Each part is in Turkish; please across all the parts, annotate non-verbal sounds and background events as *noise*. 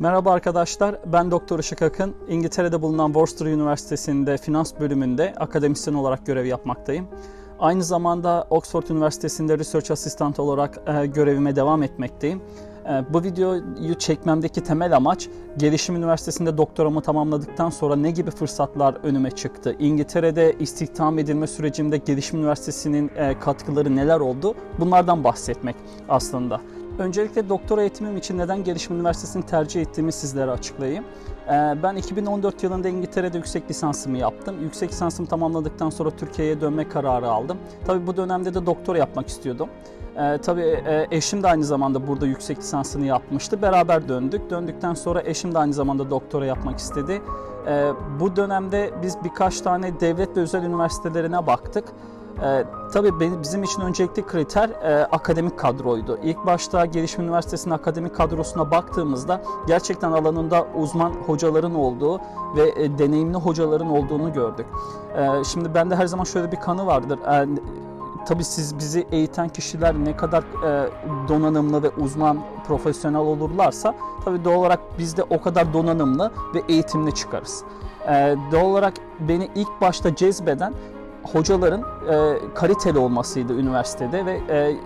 Merhaba arkadaşlar, ben Doktor Işık Akın. İngiltere'de bulunan Worcester Üniversitesi'nde finans bölümünde akademisyen olarak görev yapmaktayım. Aynı zamanda Oxford Üniversitesi'nde Research Assistant olarak e, görevime devam etmekteyim. E, bu videoyu çekmemdeki temel amaç Gelişim Üniversitesi'nde doktoramı tamamladıktan sonra ne gibi fırsatlar önüme çıktı? İngiltere'de istihdam edilme sürecimde Gelişim Üniversitesi'nin e, katkıları neler oldu? Bunlardan bahsetmek aslında. Öncelikle doktora eğitimim için neden Gelişim Üniversitesi'ni tercih ettiğimi sizlere açıklayayım. Ee, Ben 2014 yılında İngiltere'de yüksek lisansımı yaptım. Yüksek lisansımı tamamladıktan sonra Türkiye'ye dönme kararı aldım. Tabii bu dönemde de doktora yapmak istiyordum. Ee, tabii e, eşim de aynı zamanda burada yüksek lisansını yapmıştı. Beraber döndük. Döndükten sonra eşim de aynı zamanda doktora yapmak istedi. Ee, bu dönemde biz birkaç tane devlet ve özel üniversitelerine baktık. Ee, tabii benim, bizim için öncelikli kriter e, akademik kadroydu. İlk başta Gelişim Üniversitesi'nin akademik kadrosuna baktığımızda gerçekten alanında uzman hocaların olduğu ve e, deneyimli hocaların olduğunu gördük. Ee, şimdi bende her zaman şöyle bir kanı vardır. E, tabii siz bizi eğiten kişiler ne kadar e, donanımlı ve uzman, profesyonel olurlarsa tabii doğal olarak biz de o kadar donanımlı ve eğitimli çıkarız. E, doğal olarak beni ilk başta cezbeden hocaların e, kaliteli olmasıydı üniversitede ve e,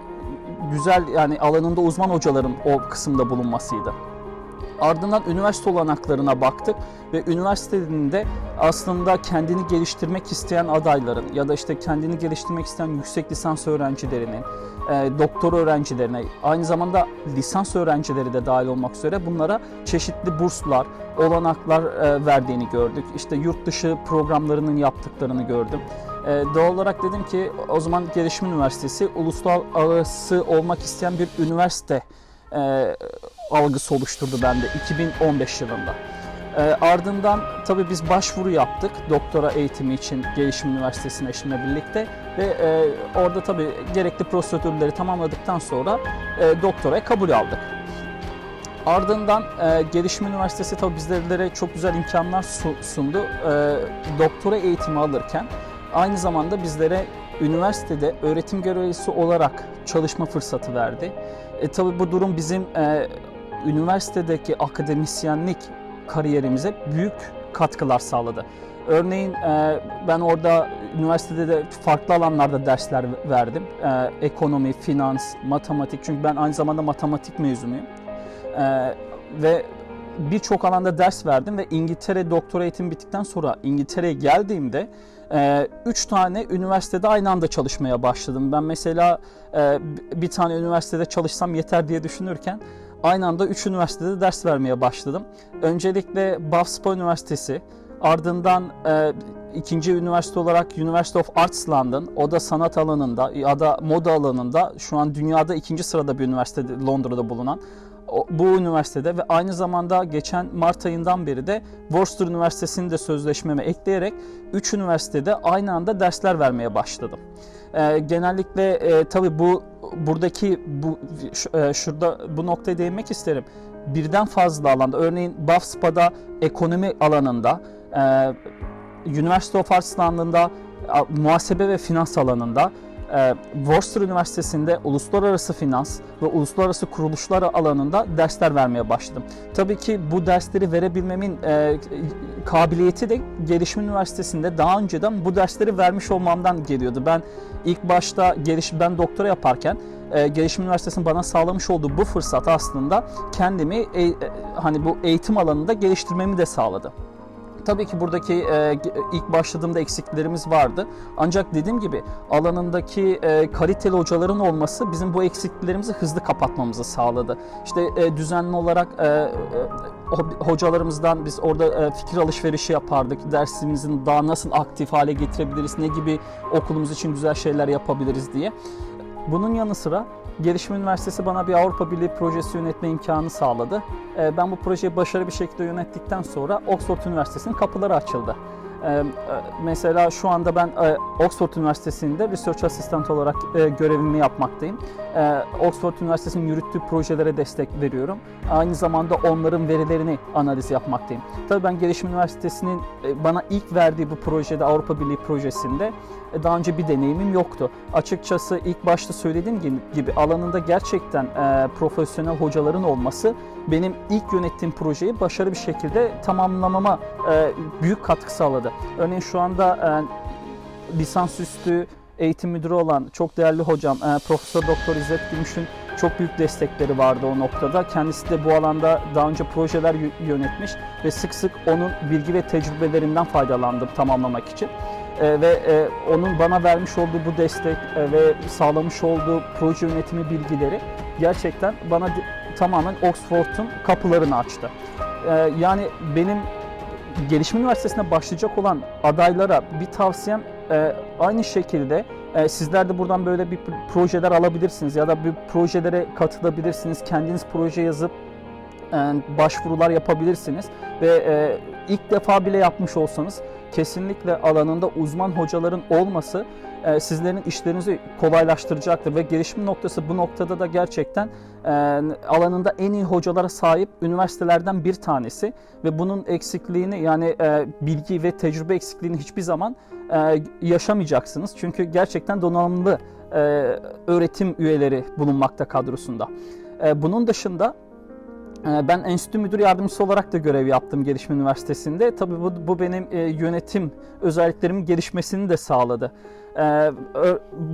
güzel yani alanında uzman hocaların o kısımda bulunmasıydı. Ardından üniversite olanaklarına baktık ve üniversitenin de aslında kendini geliştirmek isteyen adayların ya da işte kendini geliştirmek isteyen yüksek lisans öğrencilerinin, e, doktor öğrencilerine, aynı zamanda lisans öğrencileri de dahil olmak üzere bunlara çeşitli burslar, olanaklar e, verdiğini gördük. İşte yurt dışı programlarının yaptıklarını gördüm. E, doğal olarak dedim ki o zaman Gelişim Üniversitesi uluslararası olmak isteyen bir üniversite e, algısı oluşturdu bende 2015 yılında. E, ardından tabii biz başvuru yaptık doktora eğitimi için Gelişim Üniversitesi'ne eşimle birlikte ve e, orada tabii gerekli prosedürleri tamamladıktan sonra e, doktoraya kabul aldık. Ardından e, Gelişim Üniversitesi tabii bizlere çok güzel imkanlar su- sundu. E, doktora eğitimi alırken aynı zamanda bizlere üniversitede öğretim görevlisi olarak çalışma fırsatı verdi. E, tabii bu durum bizim e, üniversitedeki akademisyenlik kariyerimize büyük katkılar sağladı. Örneğin e, ben orada üniversitede de farklı alanlarda dersler verdim. E, ekonomi, finans, matematik çünkü ben aynı zamanda matematik mezunuyum. E, ve birçok alanda ders verdim ve İngiltere doktora eğitim bittikten sonra İngiltere'ye geldiğimde e, üç tane üniversitede aynı anda çalışmaya başladım. Ben mesela e, bir tane üniversitede çalışsam yeter diye düşünürken aynı anda üç üniversitede ders vermeye başladım. Öncelikle Bafspa Üniversitesi, ardından e, ikinci üniversite olarak University of Arts London, o da sanat alanında ya da moda alanında şu an dünyada ikinci sırada bir üniversite Londra'da bulunan bu üniversitede ve aynı zamanda geçen Mart ayından beri de Worcester Üniversitesi'ni de sözleşmeme ekleyerek 3 üniversitede aynı anda dersler vermeye başladım. Ee, genellikle e, tabii bu buradaki bu e, şurada bu noktaya değinmek isterim. Birden fazla alanda örneğin BAFSPA'da ekonomi alanında, e, University of Arts alanında, muhasebe ve finans alanında, e, Worcester Üniversitesi'nde uluslararası finans ve uluslararası kuruluşlar alanında dersler vermeye başladım. Tabii ki bu dersleri verebilmemin e, kabiliyeti de Gelişim Üniversitesi'nde daha önceden bu dersleri vermiş olmamdan geliyordu. Ben ilk başta geliş ben doktora yaparken e, Gelişim Üniversitesi'nin bana sağlamış olduğu bu fırsat aslında kendimi e, e, hani bu eğitim alanında geliştirmemi de sağladı. Tabii ki buradaki e, ilk başladığımda eksiklerimiz vardı. Ancak dediğim gibi alanındaki e, kaliteli hocaların olması bizim bu eksikliklerimizi hızlı kapatmamızı sağladı. İşte e, düzenli olarak e, e, ho- hocalarımızdan biz orada e, fikir alışverişi yapardık. Dersimizin daha nasıl aktif hale getirebiliriz, ne gibi okulumuz için güzel şeyler yapabiliriz diye. Bunun yanı sıra Gelişim Üniversitesi bana bir Avrupa Birliği projesi yönetme imkanı sağladı. Ee, Ben bu projeyi başarılı bir şekilde yönettikten sonra Oxford Üniversitesi'nin kapıları açıldı. E, e, mesela şu anda ben e, Oxford Üniversitesi'nde Research Assistant olarak e, görevimi yapmaktayım. Oxford Üniversitesi'nin yürüttüğü projelere destek veriyorum. Aynı zamanda onların verilerini analiz yapmaktayım. Tabii ben Gelişim Üniversitesi'nin bana ilk verdiği bu projede Avrupa Birliği projesinde daha önce bir deneyimim yoktu. Açıkçası ilk başta söylediğim gibi, alanında gerçekten profesyonel hocaların olması benim ilk yönettiğim projeyi başarılı bir şekilde tamamlamama büyük katkı sağladı. Örneğin şu anda e, lisansüstü eğitim müdürü olan çok değerli hocam e, Profesör Doktor İzzet Gümüş'ün çok büyük destekleri vardı o noktada. Kendisi de bu alanda daha önce projeler yönetmiş ve sık sık onun bilgi ve tecrübelerinden faydalandım tamamlamak için. E, ve e, onun bana vermiş olduğu bu destek e, ve sağlamış olduğu proje yönetimi bilgileri gerçekten bana tamamen Oxford'un kapılarını açtı. E, yani benim Gelişim Üniversitesi'ne başlayacak olan adaylara bir tavsiyem e, aynı şekilde e, sizler de buradan böyle bir projeler alabilirsiniz ya da bir projelere katılabilirsiniz. Kendiniz proje yazıp e, başvurular yapabilirsiniz ve e, ilk defa bile yapmış olsanız kesinlikle alanında uzman hocaların olması e, sizlerin işlerinizi kolaylaştıracaktır ve gelişim noktası bu noktada da gerçekten e, alanında en iyi hocalara sahip üniversitelerden bir tanesi ve bunun eksikliğini yani e, bilgi ve tecrübe eksikliğini hiçbir zaman yaşamayacaksınız. Çünkü gerçekten donanımlı öğretim üyeleri bulunmakta kadrosunda. Bunun dışında ben enstitü müdür yardımcısı olarak da görev yaptım Gelişme Üniversitesi'nde. Tabii bu, bu benim e, yönetim özelliklerimin gelişmesini de sağladı. E,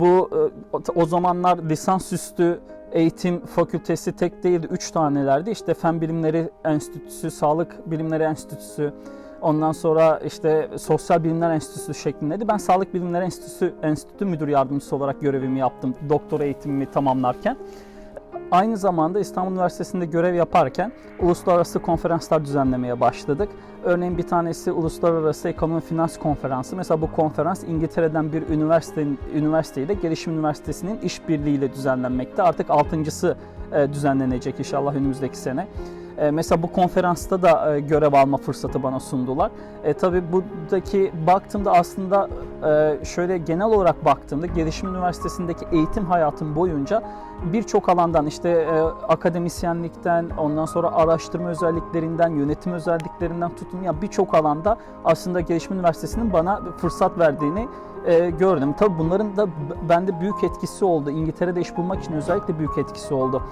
bu e, o zamanlar lisansüstü eğitim fakültesi tek değildi, üç tanelerdi. İşte Fen Bilimleri Enstitüsü, Sağlık Bilimleri Enstitüsü, ondan sonra işte Sosyal Bilimler Enstitüsü şeklindeydi. Ben Sağlık Bilimleri Enstitüsü Enstitü Müdür Yardımcısı olarak görevimi yaptım doktora eğitimimi tamamlarken. Aynı zamanda İstanbul Üniversitesi'nde görev yaparken uluslararası konferanslar düzenlemeye başladık. Örneğin bir tanesi Uluslararası Ekonomi Finans Konferansı. Mesela bu konferans İngiltere'den bir üniversite üniversiteyle Gelişim Üniversitesi'nin işbirliğiyle düzenlenmekte. Artık altıncısı e, düzenlenecek inşallah önümüzdeki sene. E, mesela bu konferansta da e, görev alma fırsatı bana sundular. E, tabii buradaki baktığımda aslında e, şöyle genel olarak baktığımda Gelişim Üniversitesi'ndeki eğitim hayatım boyunca birçok alandan işte akademisyenlikten ondan sonra araştırma özelliklerinden yönetim özelliklerinden tutun ya birçok alanda aslında Gelişim Üniversitesi'nin bana fırsat verdiğini e, gördüm. Tabii bunların da bende büyük etkisi oldu. İngiltere'de iş bulmak için özellikle büyük etkisi oldu.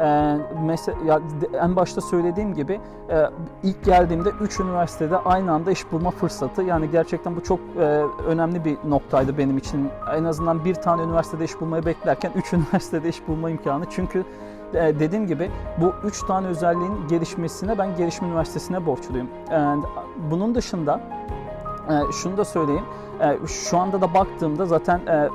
Ee, mesela en başta söylediğim gibi e, ilk geldiğimde 3 üniversitede aynı anda iş bulma fırsatı yani gerçekten bu çok e, önemli bir noktaydı benim için. En azından bir tane üniversitede iş bulmayı beklerken 3 *laughs* üniversitede iş bulma imkanı. Çünkü e, dediğim gibi bu 3 tane özelliğin gelişmesine ben Gelişim Üniversitesi'ne borçluyum. Bunun dışında e, şunu da söyleyeyim. E, şu anda da baktığımda zaten e,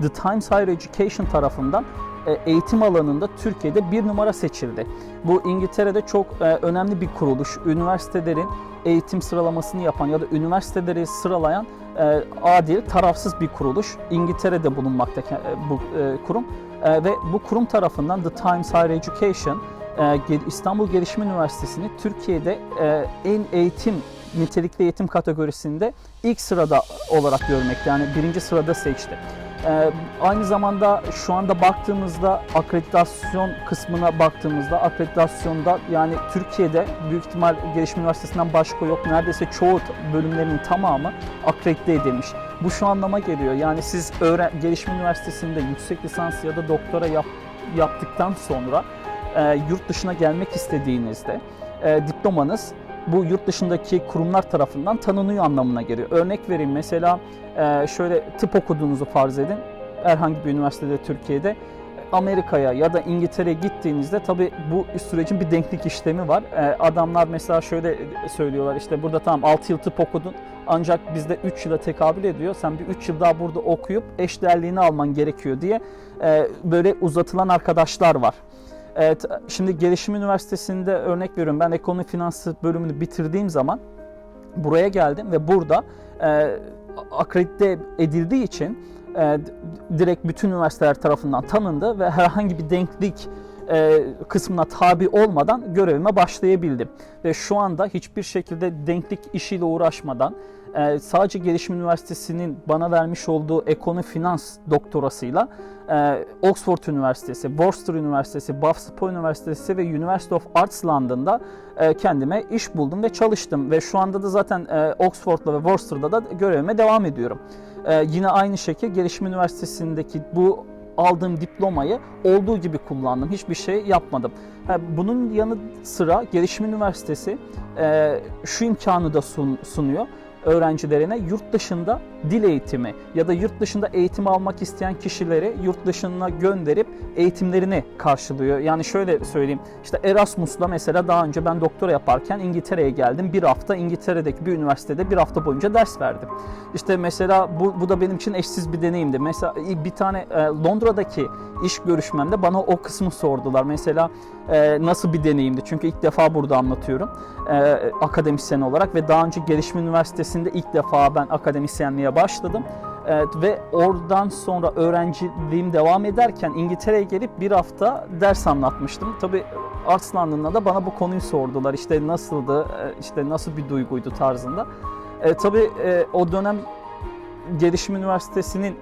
The Times Higher Education tarafından e, eğitim alanında Türkiye'de bir numara seçildi. Bu İngiltere'de çok e, önemli bir kuruluş. Üniversitelerin eğitim sıralamasını yapan ya da üniversiteleri sıralayan e, adil, tarafsız bir kuruluş. İngiltere'de bulunmakta e, bu e, kurum. E, ve bu kurum tarafından The Times Higher Education e, İstanbul Gelişim Üniversitesi'ni Türkiye'de e, en eğitim nitelikli eğitim kategorisinde ilk sırada olarak görmekte. Yani birinci sırada seçti. Ee, aynı zamanda şu anda baktığımızda akreditasyon kısmına baktığımızda akreditasyonda yani Türkiye'de büyük ihtimal Gelişim Üniversitesi'nden başka yok. Neredeyse çoğu t- bölümlerin tamamı akredite edilmiş. Bu şu anlama geliyor. Yani siz öğren Gelişim Üniversitesi'nde yüksek lisans ya da doktora yap, yaptıktan sonra e, yurt dışına gelmek istediğinizde e, diplomanız bu yurt dışındaki kurumlar tarafından tanınıyor anlamına geliyor. Örnek vereyim mesela e, şöyle tıp okuduğunuzu farz edin. Herhangi bir üniversitede Türkiye'de Amerika'ya ya da İngiltere'ye gittiğinizde tabii bu sürecin bir denklik işlemi var. E, adamlar mesela şöyle söylüyorlar işte burada tamam 6 yıl tıp okudun ancak bizde 3 yıla tekabül ediyor. Sen bir 3 yıl daha burada okuyup eşdeğerliğini alman gerekiyor diye e, böyle uzatılan arkadaşlar var. Evet, şimdi Gelişim Üniversitesi'nde örnek veriyorum. Ben ekonomi finansı bölümünü bitirdiğim zaman buraya geldim ve burada e, akredite edildiği için e, direkt bütün üniversiteler tarafından tanındı ve herhangi bir denklik e, kısmına tabi olmadan görevime başlayabildim. Ve şu anda hiçbir şekilde denklik işiyle uğraşmadan e, sadece Gelişim Üniversitesi'nin bana vermiş olduğu ekonomi finans doktorasıyla e, Oxford Üniversitesi, Worcester Üniversitesi, Spa Üniversitesi ve University of Arts London'da e, kendime iş buldum ve çalıştım ve şu anda da zaten e, Oxford'da ve Worcester'da da görevime devam ediyorum. E, yine aynı şekilde Gelişim Üniversitesi'ndeki bu aldığım diplomayı olduğu gibi kullandım. Hiçbir şey yapmadım. Bunun yanı sıra Gelişim Üniversitesi şu imkanı da sun- sunuyor öğrencilerine yurt dışında dil eğitimi ya da yurt dışında eğitim almak isteyen kişileri yurt dışına gönderip eğitimlerini karşılıyor. Yani şöyle söyleyeyim işte Erasmus'la mesela daha önce ben doktora yaparken İngiltere'ye geldim. Bir hafta İngiltere'deki bir üniversitede bir hafta boyunca ders verdim. İşte mesela bu, bu da benim için eşsiz bir deneyimdi. Mesela bir tane e, Londra'daki iş görüşmemde bana o kısmı sordular. Mesela e, nasıl bir deneyimdi? Çünkü ilk defa burada anlatıyorum e, akademisyen olarak ve daha önce Gelişim Üniversitesi'nde ilk defa ben akademisyenliğe başladım. Evet, ve oradan sonra öğrenciliğim devam ederken İngiltere'ye gelip bir hafta ders anlatmıştım. Tabii Arts London'da da bana bu konuyu sordular. İşte nasıldı, e, işte nasıl bir duyguydu tarzında. E, tabii e, o dönem Gelişim Üniversitesi'nin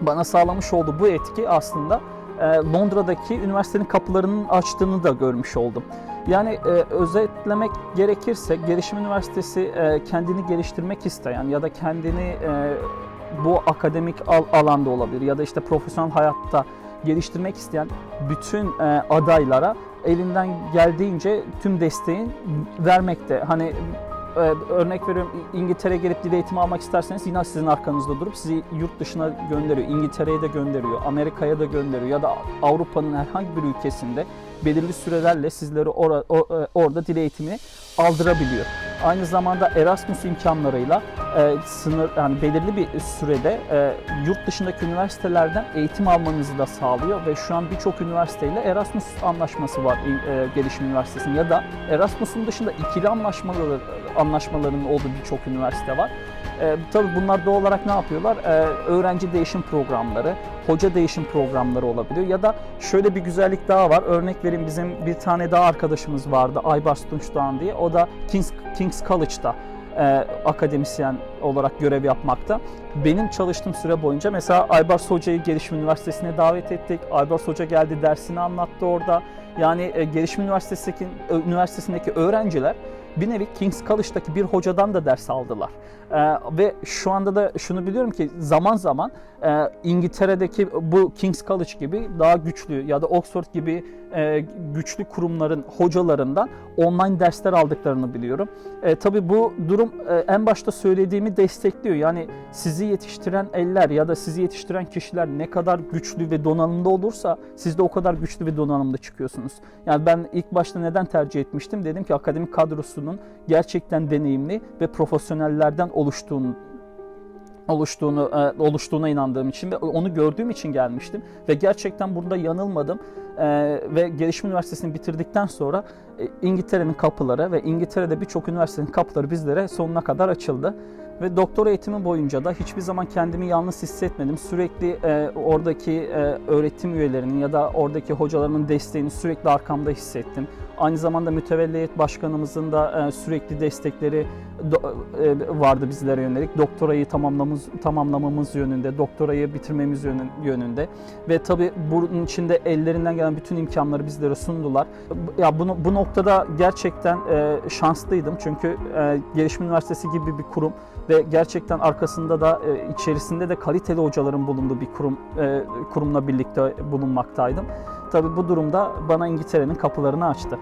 bana sağlamış olduğu bu etki aslında e, Londra'daki üniversitenin kapılarının açtığını da görmüş oldum. Yani e, özetlemek gerekirse Gelişim Üniversitesi e, kendini geliştirmek isteyen ya da kendini e, bu akademik al- alanda olabilir ya da işte profesyonel hayatta geliştirmek isteyen bütün e, adaylara elinden geldiğince tüm desteğin vermekte. Hani e, örnek veriyorum İ- İngiltere'ye gelip dil eğitimi almak isterseniz yine sizin arkanızda durup sizi yurt dışına gönderiyor. İngiltere'ye de gönderiyor, Amerika'ya da gönderiyor ya da Avrupa'nın herhangi bir ülkesinde belirli sürelerle sizleri ora- o- e, orada dil eğitimi aldırabiliyor. Aynı zamanda Erasmus imkanlarıyla e, sınır yani belirli bir sürede e, yurt dışındaki üniversitelerden eğitim almanızı da sağlıyor ve şu an birçok üniversiteyle Erasmus anlaşması var e, Gelişim Üniversitesi'nin ya da Erasmus'un dışında ikili anlaşmaları anlaşmalarının olduğu birçok üniversite var. E, tabii bunlar doğal olarak ne yapıyorlar? E, öğrenci değişim programları, hoca değişim programları olabiliyor ya da şöyle bir güzellik daha var. Örnek vereyim bizim bir tane daha arkadaşımız vardı Aybars Tunçdoğan diye. O da King's, King's College'da e, akademisyen olarak görev yapmakta. Benim çalıştığım süre boyunca mesela Aybars Hoca'yı Gelişim Üniversitesi'ne davet ettik. Aybars Hoca geldi dersini anlattı orada. Yani e, Gelişim Üniversitesi'ndeki, Üniversitesi'ndeki öğrenciler bir nevi King's College'daki bir hocadan da ders aldılar. Ee, ve şu anda da şunu biliyorum ki zaman zaman e, İngiltere'deki bu King's College gibi daha güçlü ya da Oxford gibi e, güçlü kurumların hocalarından online dersler aldıklarını biliyorum. E, tabii bu durum e, en başta söylediğimi destekliyor. Yani sizi yetiştiren eller ya da sizi yetiştiren kişiler ne kadar güçlü ve donanımlı olursa siz de o kadar güçlü ve donanımlı çıkıyorsunuz. Yani ben ilk başta neden tercih etmiştim? Dedim ki akademik kadrosunun gerçekten deneyimli ve profesyonellerden oluştuğunu oluştuğunu e, oluştuğuna inandığım için ve onu gördüğüm için gelmiştim. Ve gerçekten burada yanılmadım. E, ve Gelişim Üniversitesi'ni bitirdikten sonra e, İngiltere'nin kapıları ve İngiltere'de birçok üniversitenin kapıları bizlere sonuna kadar açıldı ve doktora eğitimi boyunca da hiçbir zaman kendimi yalnız hissetmedim. Sürekli e, oradaki e, öğretim üyelerinin ya da oradaki hocalarımın desteğini sürekli arkamda hissettim. Aynı zamanda mütevelliyet başkanımızın da e, sürekli destekleri do- e, vardı bizlere yönelik. Doktorayı tamamlamamız, tamamlamamız yönünde, doktorayı bitirmemiz yönün- yönünde ve tabii bunun içinde ellerinden gelen bütün imkanları bizlere sundular. Ya bunu bu noktada gerçekten e, şanslıydım çünkü e, Gelişim Üniversitesi gibi bir kurum ve gerçekten arkasında da e, içerisinde de kaliteli hocaların bulunduğu bir kurum e, kurumla birlikte bulunmaktaydım. Tabii bu durumda bana İngiltere'nin kapılarını açtı.